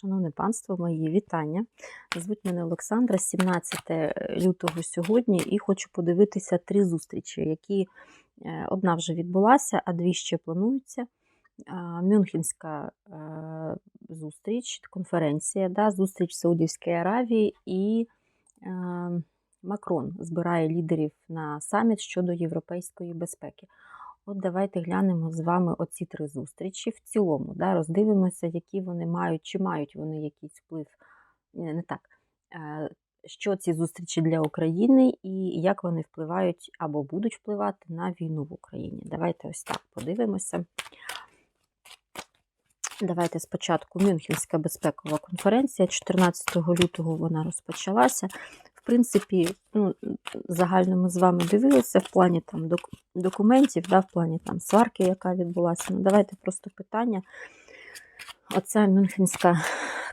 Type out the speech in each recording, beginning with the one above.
Шановне панство, мої вітання. Звуть мене Олександра, 17 лютого сьогодні, і хочу подивитися три зустрічі, які е, одна вже відбулася, а дві ще плануються. Мюнхенська е, зустріч, конференція, да, зустріч в Саудівській Аравії і е, Макрон збирає лідерів на саміт щодо європейської безпеки. От давайте глянемо з вами оці три зустрічі в цілому. Да, Роздивимося, які вони мають, чи мають вони якийсь вплив. Не, так. Е, Що ці зустрічі для України і як вони впливають або будуть впливати на війну в Україні. Давайте ось так подивимося. Давайте спочатку Мюнхенська безпекова конференція. 14 лютого вона розпочалася. Принципі, ну, загально ми з вами дивилися в плані там док документів, да, в плані там сварки, яка відбулася. Ну, Давайте просто питання. Оця Мюнхенська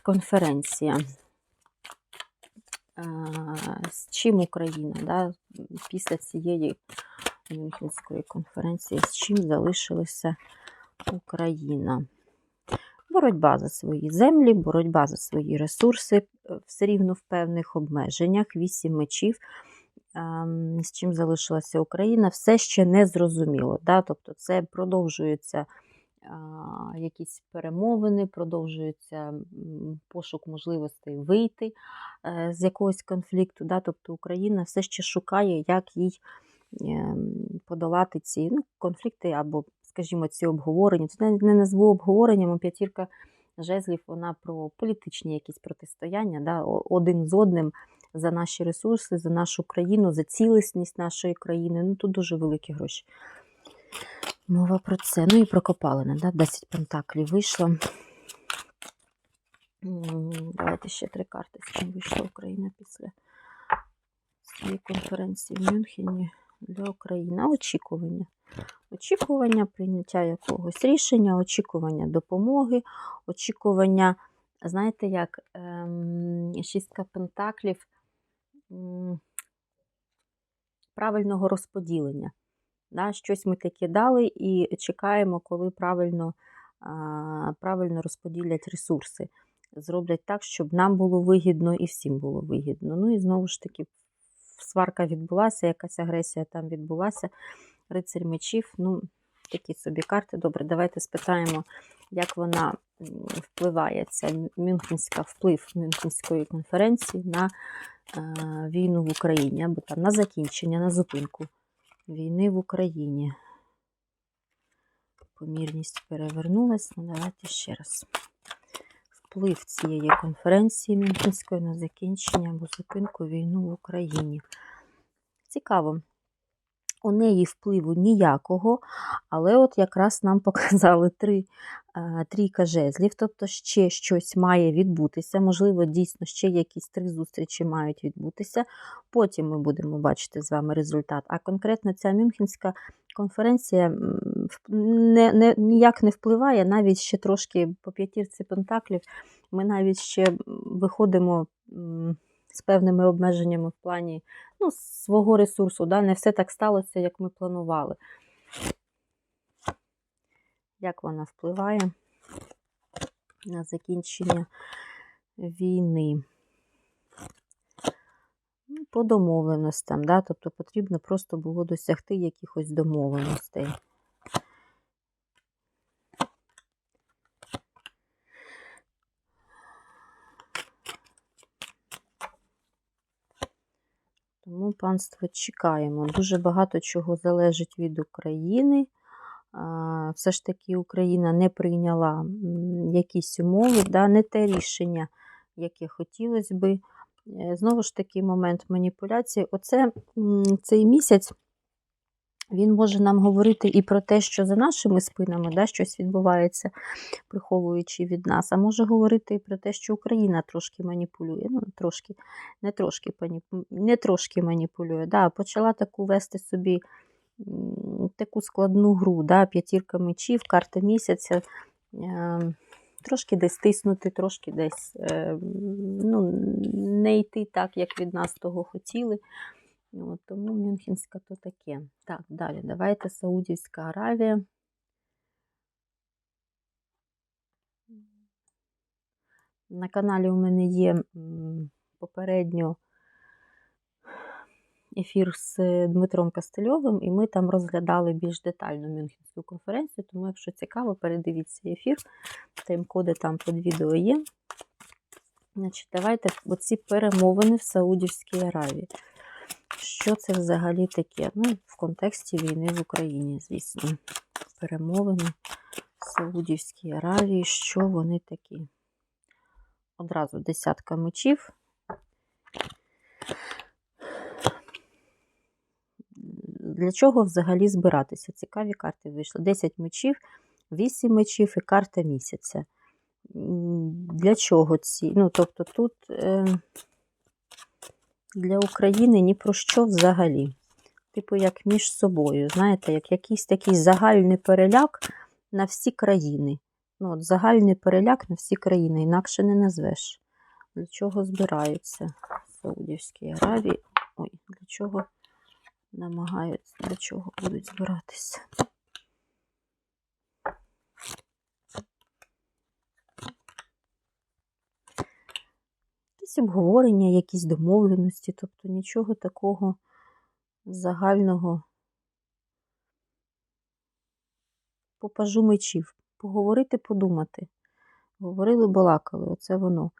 конференція. З чим Україна да, після цієї Мюнхенської конференції, з чим залишилася Україна? Боротьба за свої землі, боротьба за свої ресурси, все рівно в певних обмеженнях, вісім мечів, з чим залишилася Україна, все ще не зрозуміло. Да? Тобто це продовжуються якісь перемовини, продовжується пошук можливостей вийти е, з якогось конфлікту. Да? Тобто Україна все ще шукає, як їй ем, подолати ці ну, конфлікти або скажімо, ці обговорення. Це не назву обговоренням, п'ятірка жезлів, вона про політичні якісь протистояння, да, один з одним за наші ресурси, за нашу країну, за цілісність нашої країни. Ну, тут дуже великі гроші. Мова про це. Ну і про копалини, да? 10 пентаклів вийшло. Давайте ще три карти, з чим вийшла Україна після цієї конференції в Мюнхені для України. Очікування. Очікування прийняття якогось рішення, очікування допомоги, очікування, знаєте, як ем, шістка пентаклів правильного розподілення. Да, Щось ми таке дали і чекаємо, коли правильно, правильно розподілять ресурси. Зроблять так, щоб нам було вигідно і всім було вигідно. Ну і знову ж таки, сварка відбулася, якась агресія там відбулася. Рицарь мечів, ну, такі собі карти. Добре, давайте спитаємо, як вона впливає, ця Мюнхенська вплив Мюнхенської конференції на е, війну в Україні, або там на закінчення, на зупинку війни в Україні. Помірність перевернулась. Ну, давайте ще раз. Вплив цієї конференції Мюнхенської на закінчення або зупинку війну в Україні. Цікаво у неї впливу ніякого, але от якраз нам показали три трійка жезлів, тобто ще щось має відбутися. Можливо, дійсно ще якісь три зустрічі мають відбутися. Потім ми будемо бачити з вами результат. А конкретно ця Мюнхенська конференція не, не, ніяк не впливає, навіть ще трошки по п'ятірці пентаклів. Ми навіть ще виходимо з певними обмеженнями в плані ну, свого ресурсу. Да? Не все так сталося, як ми планували. Як вона впливає на закінчення війни? Ну, по домовленостям, да? тобто потрібно просто було досягти якихось домовленостей. Тому панство чекаємо. Дуже багато чого залежить від України. Все ж таки Україна не прийняла якісь умови, да, не те рішення, яке хотілося би. Е, знову ж таки, момент маніпуляції. Оце цей місяць він може нам говорити і про те, що за нашими спинами да, щось відбувається, приховуючи від нас, а може говорити і про те, що Україна трошки маніпулює. Ну, трошки, не трошки не трошки маніпулює. Да, Почала таку вести собі таку складну гру, да, п'ятірка мечів, карта місяця. Е, Трошки десь тиснути, трошки десь е, ну, не йти так, як від нас того хотіли. От, Тому Мюнхенська то таке. Так, далі, давайте Саудівська Аравія. На каналі у мене є попередньо ефір з Дмитром Костельовим, і ми там розглядали більш детально Мюнхенську конференцію. Тому, якщо цікаво, передивіться ефір. Тайм-коди там під відео є. Значить, давайте оці перемовини в Саудівській Аравії. Що це взагалі таке? Ну, в контексті війни в Україні, звісно. Перемовини в Саудівській Аравії. Що вони такі? Одразу десятка мечів. Для чого взагалі збиратися? Цікаві карти вийшли. 10 мечів, 8 мечів і карта місяця. Для чого ці? Ну, тобто тут е, для України ні про що взагалі. Типу, як між собою, знаєте, як якийсь такий загальний переляк на всі країни. Ну, от загальний переляк на всі країни, інакше не назвеш. Для чого збираються в Саудівській Аравії? Ой, для чого намагаються, для чого будуть збиратися? Якісь обговорення, якісь домовленості, тобто нічого такого загального. Попажу мечів. Поговорити, подумати. Говорили, балакали, оце воно.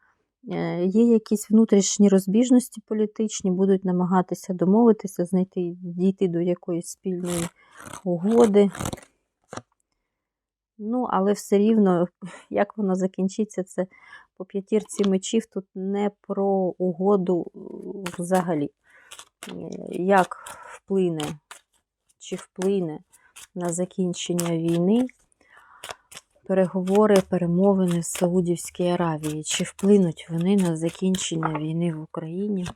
Е, Є якісь внутрішні розбіжності політичні, будуть намагатися домовитися, знайти, дійти до якоїсь спільної угоди. Ну, але все рівно, як воно закінчиться, це по п'ятірці мечів тут не про угоду е, взагалі. Е, Як вплине чи вплине на закінчення війни переговори, перемовини з Саудівській Аравії. Чи вплинуть вони на закінчення війни в Україні?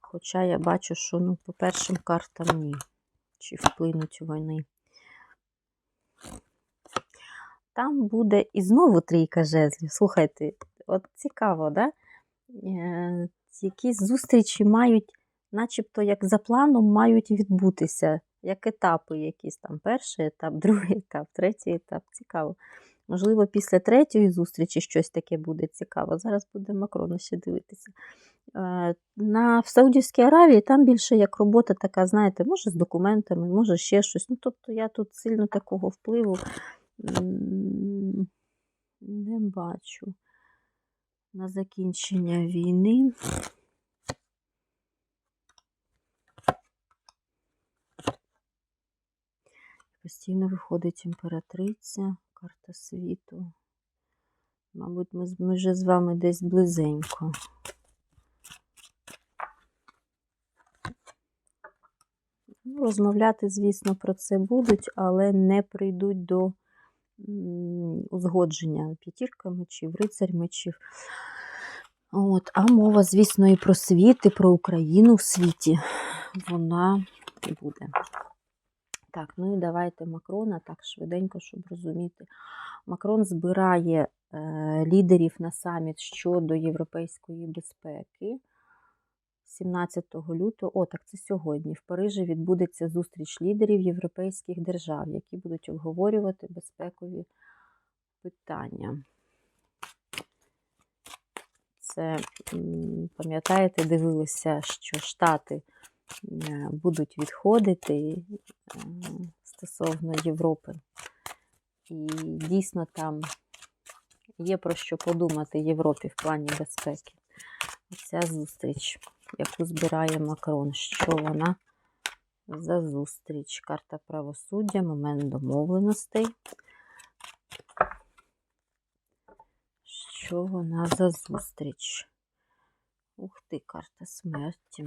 Хоча я бачу, що ну, по першим картам ні. Чи вплинуть вони. Там буде і знову трійка жезлів. Слухайте, от цікаво, да? Е, Якісь зустрічі мають, начебто, як за планом, мають відбутися, як етапи якісь там. Перший етап, другий етап, третій етап. Цікаво. Можливо, після третьої зустрічі щось таке буде цікаво. Зараз буде Макрона ще дивитися. Е, На, в Саудівській Аравії там більше як робота така, знаєте, може з документами, може ще щось. Ну, тобто я тут сильно такого впливу не бачу на закінчення війни. Постійно виходить імператриця, карта світу. Мабуть, ми, ми вже з вами десь близенько. Ну, розмовляти, звісно, про це будуть, але не прийдуть до узгодження п'ятірка мечів, рицарь мечів. От, а мова, звісно, і про світ, і про Україну в світі. Вона буде. Так, ну і давайте Макрона так швиденько, щоб розуміти. Макрон збирає е, лідерів на саміт щодо європейської безпеки. 17 лютого, о, так це сьогодні, в Парижі відбудеться зустріч лідерів європейських держав, які будуть обговорювати безпекові питання. Це, пам'ятаєте, дивилися, що Штати е, будуть відходити е, стосовно Європи. І дійсно там є про що подумати Європі в плані безпеки. Ця зустріч, яку збирає Макрон, що вона за зустріч? Карта правосуддя, момент домовленостей. Що вона за зустріч? Ух ти, карта смерті.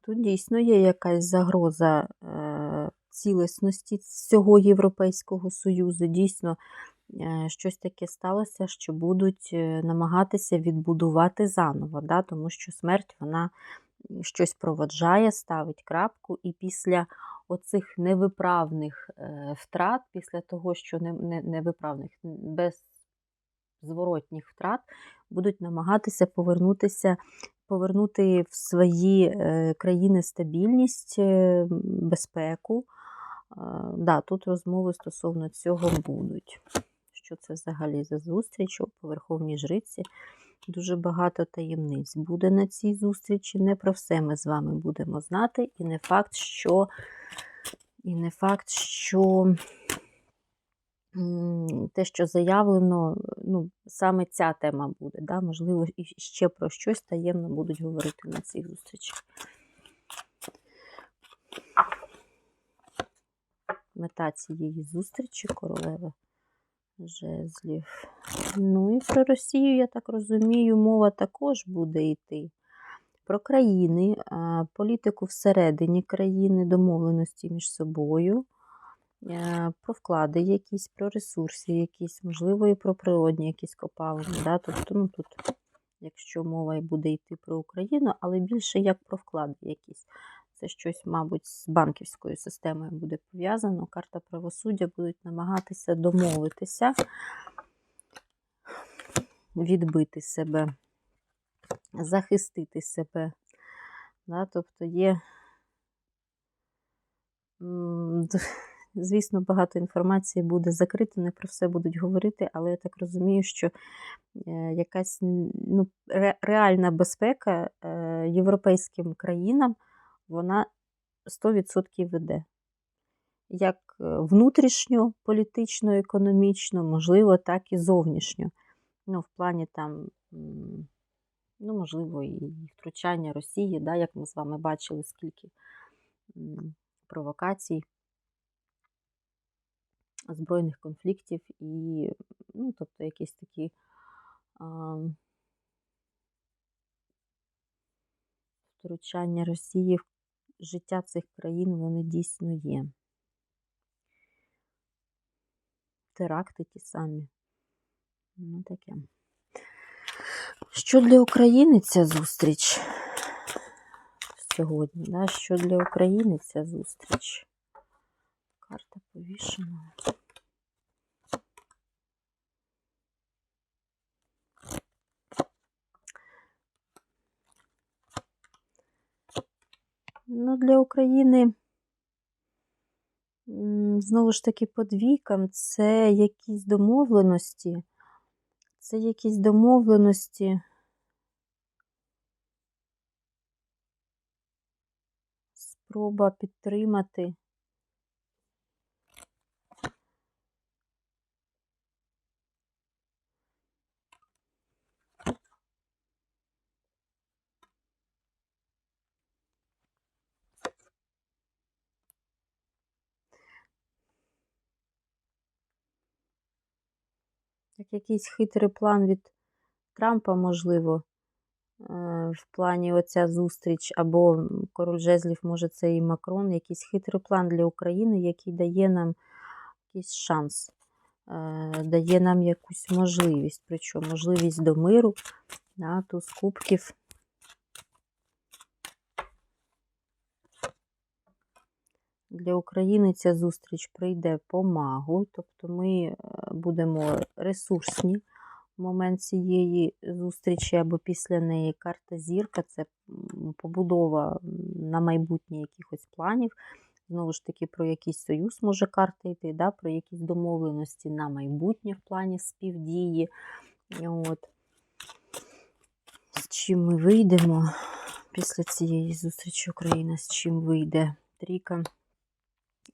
Тут дійсно є якась загроза е, цілісності всього Європейського Союзу. Дійсно, щось таке сталося, що будуть е, намагатися відбудувати заново, да? тому що смерть вона щось проводжає, ставить крапку, і після оцих невиправних е, втрат, після того, що не, не, невиправних, беззворотніх втрат, будуть намагатися повернутися, повернути в свої е, країни стабільність, е, безпеку. Е, да, тут розмови стосовно цього будуть. Що це взагалі за зустріч у Верховній Жриці. Дуже багато таємниць буде на цій зустрічі. Не про все ми з вами будемо знати. І не факт, що, і не факт, що те, що заявлено, ну, саме ця тема буде. Да? Можливо, і ще про щось таємно будуть говорити на цих зустрічах. Мета цієї зустрічі королева жезлів. Ну і про Росію, я так розумію, мова також буде йти. Про країни, політику всередині країни, домовленості між собою, про вклади якісь, про ресурси якісь, можливо, і про природні якісь копалини. Да? Тобто, ну тут, якщо мова буде йти про Україну, але більше як про вклади якісь. Це щось, мабуть, з банківською системою буде пов'язано. Карта правосуддя будуть намагатися домовитися, відбити себе, захистити себе. Да? Тобто є, звісно, багато інформації буде закрито, не про все будуть говорити, але я так розумію, що е, якась ну, реальна безпека е, європейським країнам вона 100% веде. Як е, внутрішньо, політично, економічно, можливо, так і зовнішньо. Ну, в плані там, ну, можливо, і втручання Росії, да, як ми з вами бачили, скільки провокацій, збройних конфліктів і, ну, тобто, якісь такі. а, Втручання Росії в життя цих країн вони дійсно є. Теракти ті самі. Ну, таке. Що для України ця зустріч сьогодні? Да? Що для України ця зустріч? Карта повішена. Ну, для України, знову ж таки, по двійкам це якісь домовленості. Це якісь домовленості. Спроба підтримати. Як якийсь хитрий план від Трампа, можливо, е, в плані оця зустріч, або король жезлів, може, це і Макрон, якийсь хитрий план для України, який дає нам якийсь шанс, е, дає нам якусь можливість, причому можливість до миру, да, туз кубків. Для України ця зустріч прийде по магу, тобто ми е, будемо ресурсні в момент цієї зустрічі або після неї. Карта зірка це побудова на майбутнє якихось планів. Знову ж таки, про якийсь союз може карта йти, да? про якісь домовленості на майбутнє в плані співдії. От. З чим ми вийдемо після цієї зустрічі Україна, з чим вийде трійка.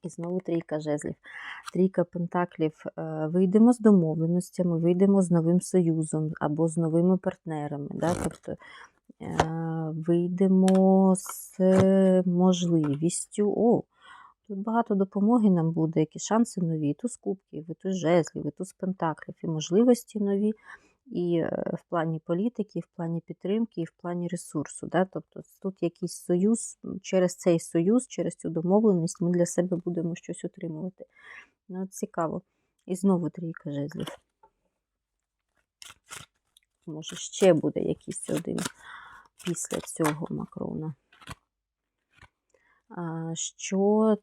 І знову трійка жезлів. Трійка пентаклів. Е, Вийдемо з домовленостями, вийдемо з новим союзом або з новими партнерами. Да? Тобто е, вийдемо з можливістю. О, тут багато допомоги нам буде, які шанси нові, і туз кубків, і туз жезлів, і туз пентаклів, і можливості нові. І е, в плані політики, і в плані підтримки, і в плані ресурсу. Да? Тобто тут якийсь союз, через цей союз, через цю домовленість ми для себе будемо щось отримувати. Ну, цікаво. І знову трійка жезлів. Може, ще буде якийсь один після цього Макрона. Що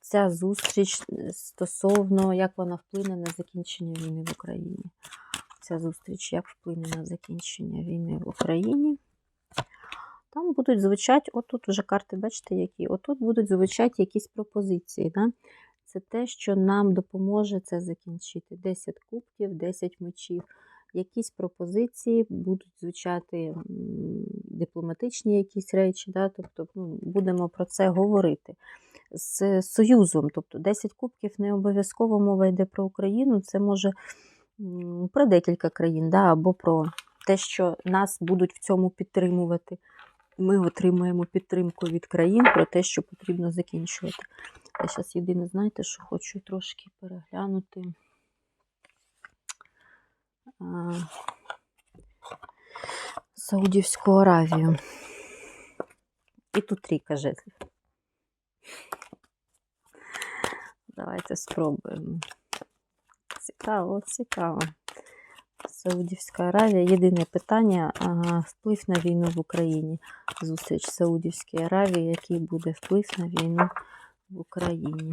ця зустріч е, стосовно, як вона вплине на закінчення війни в Україні? Ця зустріч як вплине на закінчення війни в Україні? Там будуть звучати, отут вже карти, бачите, які, отут будуть звучати якісь пропозиції. Да? це те, що нам допоможе це закінчити. 10 кубків, 10 мечів. Якісь пропозиції будуть звучати дипломатичні якісь речі, да? тобто ну, будемо про це говорити. З Союзом, тобто 10 кубків не обов'язково мова йде про Україну, це може про декілька країн, да? або про те, що нас будуть в цьому підтримувати. Ми отримуємо підтримку від країн про те, що потрібно закінчувати. Я зараз єдине, знаєте, що хочу трошки переглянути. Саудівську Аравію. І тут трійка жезлів. Давайте спробуємо. Цікаво, цікаво. Саудівська Аравія. Єдине питання вплив на війну в Україні. Зустріч Саудівській Аравії, який буде вплив на війну в Україні.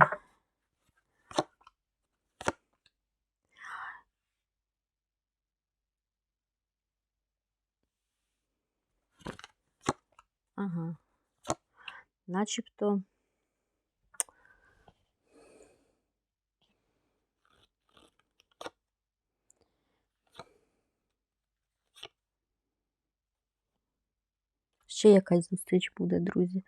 Ага. Начебто. Ще якась зустріч буде, друзі.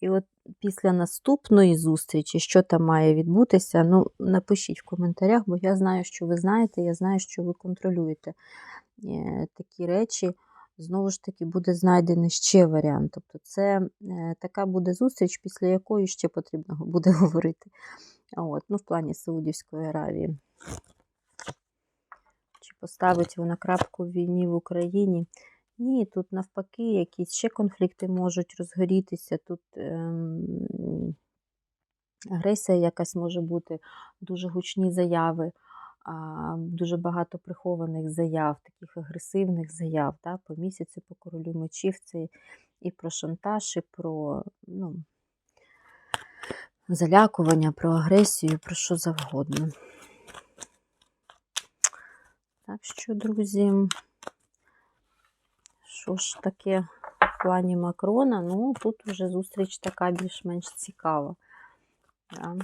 І от після наступної зустрічі, що там має відбутися, ну, напишіть в коментарях, бо я знаю, що ви знаєте, я знаю, що ви контролюєте е, такі речі. Знову ж таки, буде знайдений ще варіант. Тобто, це е, така буде зустріч, після якої ще потрібно буде говорити. От, ну, в плані Саудівської Аравії. Чи поставить вона крапку в війні в Україні? Ні, тут навпаки, якісь ще конфлікти можуть розгорітися. Тут ем, агресія якась може бути, дуже гучні заяви, а, дуже багато прихованих заяв, таких агресивних заяв. Да? По місяцю, по королю мечів це і про шантаж, і про ну, залякування, про агресію, про що завгодно. Так що, друзі. Що ж таке в плані Макрона? Ну, тут вже зустріч така більш-менш цікава. Да.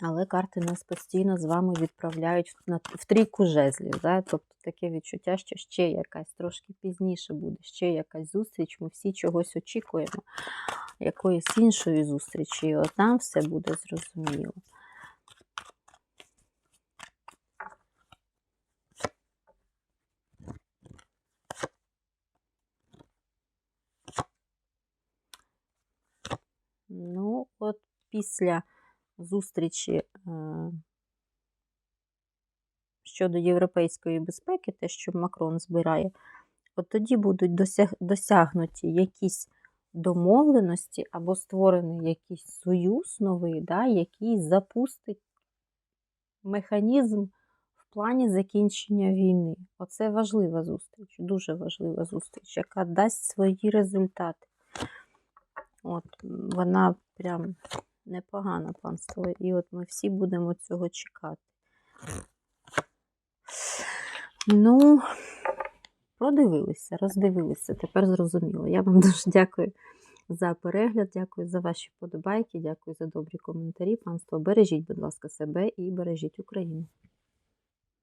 Але карти нас постійно з вами відправляють в, трійку жезлів. Да? Тобто таке відчуття, що ще якась трошки пізніше буде, ще якась зустріч. Ми всі чогось очікуємо, якоїсь іншої зустрічі. І от там все буде зрозуміло. Ну, от після зустрічі е, щодо європейської безпеки, те, що Макрон збирає, от тоді будуть досяг, досягнуті якісь домовленості або створений якийсь союз новий, да, який запустить механізм в плані закінчення війни. Оце важлива зустріч, дуже важлива зустріч, яка дасть свої результати. От, вона прям непогана панство. І от ми всі будемо цього чекати. Ну, продивилися, роздивилися, тепер зрозуміло. Я вам дуже дякую за перегляд, дякую за ваші подобайки, дякую за добрі коментарі. Панство, бережіть, будь ласка, себе і бережіть Україну.